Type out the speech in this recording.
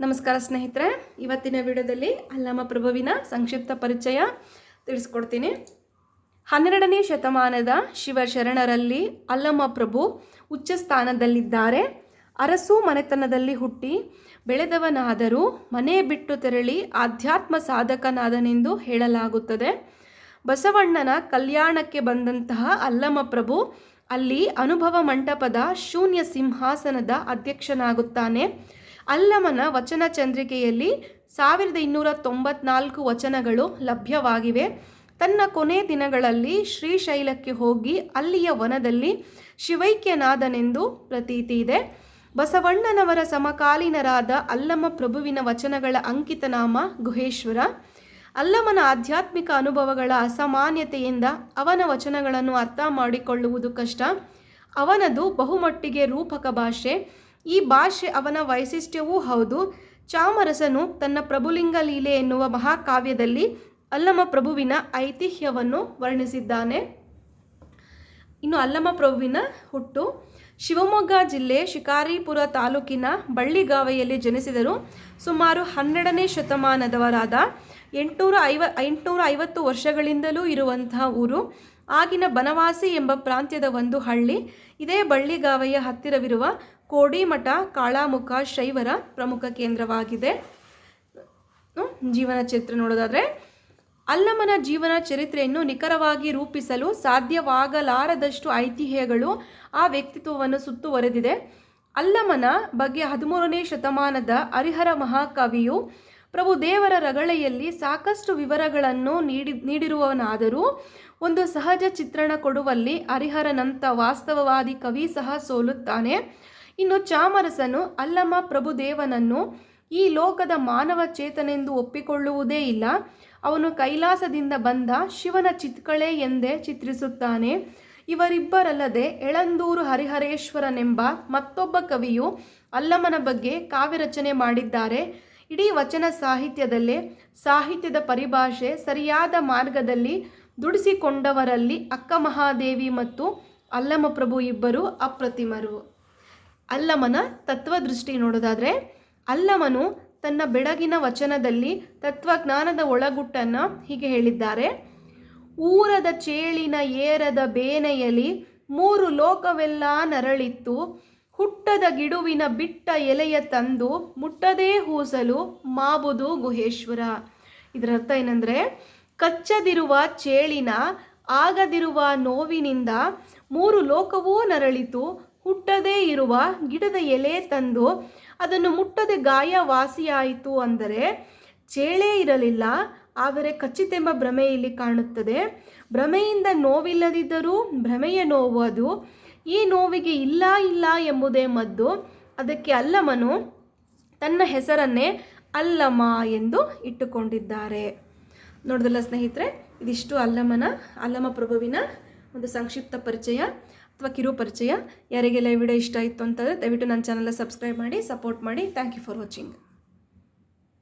ನಮಸ್ಕಾರ ಸ್ನೇಹಿತರೆ, ಇವತ್ತಿನ ವಿಡಿಯೋದಲ್ಲಿ ಅಲ್ಲಮ ಪ್ರಭುವಿನ ಸಂಕ್ಷಿಪ್ತ ಪರಿಚಯ ತಿಳಿಸ್ಕೊಡ್ತೀನಿ. ಹನ್ನೆರಡನೇ ಶತಮಾನದ ಶಿವಶರಣರಲ್ಲಿ ಅಲ್ಲಮ ಪ್ರಭು ಉಚ್ಚ ಸ್ಥಾನದಲ್ಲಿದ್ದಾರೆ ಅರಸು ಮನೆತನದಲ್ಲಿ ಹುಟ್ಟಿ ಬೆಳೆದವನಾದರೂ ಮನೆ ಬಿಟ್ಟು ತೆರಳಿ ಆಧ್ಯಾತ್ಮ ಸಾಧಕನಾದನೆಂದು ಹೇಳಲಾಗುತ್ತದೆ. ಬಸವಣ್ಣನ ಕಲ್ಯಾಣಕ್ಕೆ ಬಂದಂತಹ ಅಲ್ಲಮ ಪ್ರಭು ಅಲ್ಲಿ ಅನುಭವ ಮಂಟಪದ ಶೂನ್ಯ ಸಿಂಹಾಸನದ ಅಧ್ಯಕ್ಷನಾಗುತ್ತಾನೆ. ಅಲ್ಲಮನ ವಚನ ಚಂದ್ರಿಕೆಯಲ್ಲಿ ಸಾವಿರದ ಇನ್ನೂರ ತೊಂಬತ್ನಾಲ್ಕು ವಚನಗಳು ಲಭ್ಯವಾಗಿವೆ. ತನ್ನ ಕೊನೆ ದಿನಗಳಲ್ಲಿ ಶ್ರೀಶೈಲಕ್ಕೆ ಹೋಗಿ ಅಲ್ಲಿಯ ವನದಲ್ಲಿ ಶಿವೈಕ್ಯನಾದನೆಂದು ಪ್ರತೀತಿ ಇದೆ. ಬಸವಣ್ಣನವರ ಸಮಕಾಲೀನರಾದ ಅಲ್ಲಮ ಪ್ರಭುವಿನ ವಚನಗಳ ಅಂಕಿತನಾಮ ಗುಹೇಶ್ವರ. ಅಲ್ಲಮನ ಆಧ್ಯಾತ್ಮಿಕ ಅನುಭವಗಳ ಅಸಾಮಾನ್ಯತೆಯಿಂದ ಅವನ ವಚನಗಳನ್ನು ಅರ್ಥ ಮಾಡಿಕೊಳ್ಳುವುದು ಕಷ್ಟ. ಅವನದು ಬಹುಮಟ್ಟಿಗೆ ರೂಪಕ ಭಾಷೆ. ಈ ಭಾಷೆ ಅವನ ವೈಶಿಷ್ಟ್ಯವೂ ಹೌದು. ಚಾಮರಸನು ತನ್ನ ಪ್ರಭುಲಿಂಗ ಲೀಲೆ ಎನ್ನುವ ಮಹಾಕಾವ್ಯದಲ್ಲಿ ಅಲ್ಲಮ ಪ್ರಭುವಿನ ಐತಿಹ್ಯವನ್ನು ವರ್ಣಿಸಿದ್ದಾನೆ. ಇನ್ನು ಅಲ್ಲಮ ಪ್ರಭುವಿನ ಹುಟ್ಟು ಶಿವಮೊಗ್ಗ ಜಿಲ್ಲೆ ಶಿಕಾರಿಪುರ ತಾಲೂಕಿನ ಬಳ್ಳಿಗಾವೆಯಲ್ಲಿ ಜನಿಸಿದರು. ಸುಮಾರು ಹನ್ನೆರಡನೇ ಶತಮಾನದವರಾದ ಎಂಟುನೂರ ಐವ, ಎಂಟುನೂರ ಐವತ್ತು ವರ್ಷಗಳಿಂದಲೂ ಇರುವಂತಹ ಊರು. ಆಗಿನ ಬನವಾಸಿ ಎಂಬ ಪ್ರಾಂತ್ಯದ ಒಂದು ಹಳ್ಳಿ. ಇದೇ ಬಳ್ಳಿಗಾವೆಯ ಹತ್ತಿರವಿರುವ ಕೋಡಿಮಠ ಕಾಳಾಮುಖ ಶೈವರ ಪ್ರಮುಖ ಕೇಂದ್ರವಾಗಿದೆ. ಜೀವನ ಚರಿತ್ರೆ ನೋಡೋದಾದರೆ, ಅಲ್ಲಮನ ಜೀವನ ಚರಿತ್ರೆಯನ್ನು ನಿಖರವಾಗಿ ರೂಪಿಸಲು ಸಾಧ್ಯವಾಗಲಾರದಷ್ಟು ಐತಿಹ್ಯಗಳು ಆ ವ್ಯಕ್ತಿತ್ವವನ್ನು ಸುತ್ತುವರೆದಿದೆ. ಅಲ್ಲಮನ ಬಗ್ಗೆ ಹದಿಮೂರನೇ ಶತಮಾನದ ಹರಿಹರ ಮಹಾಕವಿಯು ಪ್ರಭು ದೇವರ ರಗಳೆಯಲ್ಲಿ ಸಾಕಷ್ಟು ವಿವರಗಳನ್ನು ನೀಡಿ, ನೀಡಿರುವವನಾದರೂ ಒಂದು ಸಹಜ ಚಿತ್ರಣ ಕೊಡುವಲ್ಲಿ ಹರಿಹರನಂಥ ವಾಸ್ತವವಾದಿ ಕವಿ ಸಹ ಸೋಲುತ್ತಾನೆ. ಇನ್ನು ಚಾಮರಸನು ಅಲ್ಲಮ ಪ್ರಭುದೇವನನ್ನು ಈ ಲೋಕದ ಮಾನವ ಚೇತನೆಂದು ಒಪ್ಪಿಕೊಳ್ಳುವುದೇ ಇಲ್ಲ. ಅವನು ಕೈಲಾಸದಿಂದ ಬಂದ ಶಿವನ ಚಿತ್ಕಳೆ ಎಂದೇ ಚಿತ್ರಿಸುತ್ತಾನೆ. ಇವರಿಬ್ಬರಲ್ಲದೆ ಎಳಂದೂರು ಹರಿಹರೇಶ್ವರನೆಂಬ ಮತ್ತೊಬ್ಬ ಕವಿಯು ಅಲ್ಲಮನ ಬಗ್ಗೆ ಕಾವ್ಯ ರಚನೆ ಮಾಡಿದ್ದಾರೆ. ಇಡೀ ವಚನ ಸಾಹಿತ್ಯದಲ್ಲೇ ಸಾಹಿತ್ಯದ ಪರಿಭಾಷೆ ಸರಿಯಾದ ಮಾರ್ಗದಲ್ಲಿ ದುಡಿಸಿಕೊಂಡವರಲ್ಲಿ ಅಕ್ಕ ಮಹಾದೇವಿ ಮತ್ತು ಅಲ್ಲಮಪ್ರಭು ಇಬ್ಬರು ಅಪ್ರತಿಮರು. ಅಲ್ಲಮನ ತತ್ವದೃಷ್ಟಿ ನೋಡೋದಾದರೆ ಅಲ್ಲಮನು ತನ್ನ ಬೆಳಗಿನ ವಚನದಲ್ಲಿ ತತ್ವಜ್ಞಾನದ ಒಳಗುಟ್ಟನ್ನು ಹೀಗೆ ಹೇಳಿದ್ದಾರೆ. ಊರದ ಚೇಳಿನ ಏರದ ಬೇನೆಯಲಿ ಮೂರು ಲೋಕವೆಲ್ಲ ನರಳಿತ್ತು. ಹುಟ್ಟದ ಗಿಡುವಿನ ಬಿಟ್ಟ ಎಲೆಯ ತಂದು ಮುಟ್ಟದೇ ಹೂಸಲು ಮಾಬುದು ಗುಹೇಶ್ವರ. ಇದರ ಅರ್ಥ ಏನಂದರೆ, ಕಚ್ಚದಿರುವ ಚೇಳಿನ ಆಗದಿರುವ ನೋವಿನಿಂದ ಮೂರು ಲೋಕವೂ ನರಳಿತು, ಹುಟ್ಟದೇ ಇರುವ ಗಿಡದ ಎಲೆ ತಂದು ಅದನ್ನು ಮುಟ್ಟದೆ ಗಾಯ ವಾಸಿಯಾಯಿತು ಅಂದರೆ ಚೇಳೇ ಇರಲಿಲ್ಲ. ಆದರೆ ಕಚ್ಚಿತೆಂಬ ಭ್ರಮೆ ಇಲ್ಲಿ ಕಾಣುತ್ತದೆ. ಭ್ರಮೆಯಿಂದ ನೋವಿಲ್ಲದಿದ್ದರೂ ಭ್ರಮೆಯ ನೋವು ಅದು. ಈ ನೋವಿಗೆ ಇಲ್ಲ ಇಲ್ಲ ಎಂಬುದೇ ಮದ್ದು. ಅದಕ್ಕೆ ಅಲ್ಲಮನು ತನ್ನ ಹೆಸರನ್ನೇ ಅಲ್ಲಮ ಎಂದು ಇಟ್ಟುಕೊಂಡಿದ್ದಾರೆ. ನೋಡಿದಲ್ಲ ಸ್ನೇಹಿತರೆ, ಇದಿಷ್ಟು ಅಲ್ಲಮನ, ಅಲ್ಲಮ ಪ್ರಭುವಿನ ಒಂದು ಸಂಕ್ಷಿಪ್ತ ಪರಿಚಯ ಅಥವಾ ಕಿರು ಪರಿಚಯ. ಯಾರಿಗೆಲ್ಲ ವಿಡಿಯೋ ಇಷ್ಟ ಆಯಿತು ಅಂತಂದರೆ ದಯವಿಟ್ಟು ನನ್ನ ಚಾನಲ್ನ ಸಬ್ಸ್ಕ್ರೈಬ್ ಮಾಡಿ ಸಪೋರ್ಟ್ ಮಾಡಿ. Thank you for watching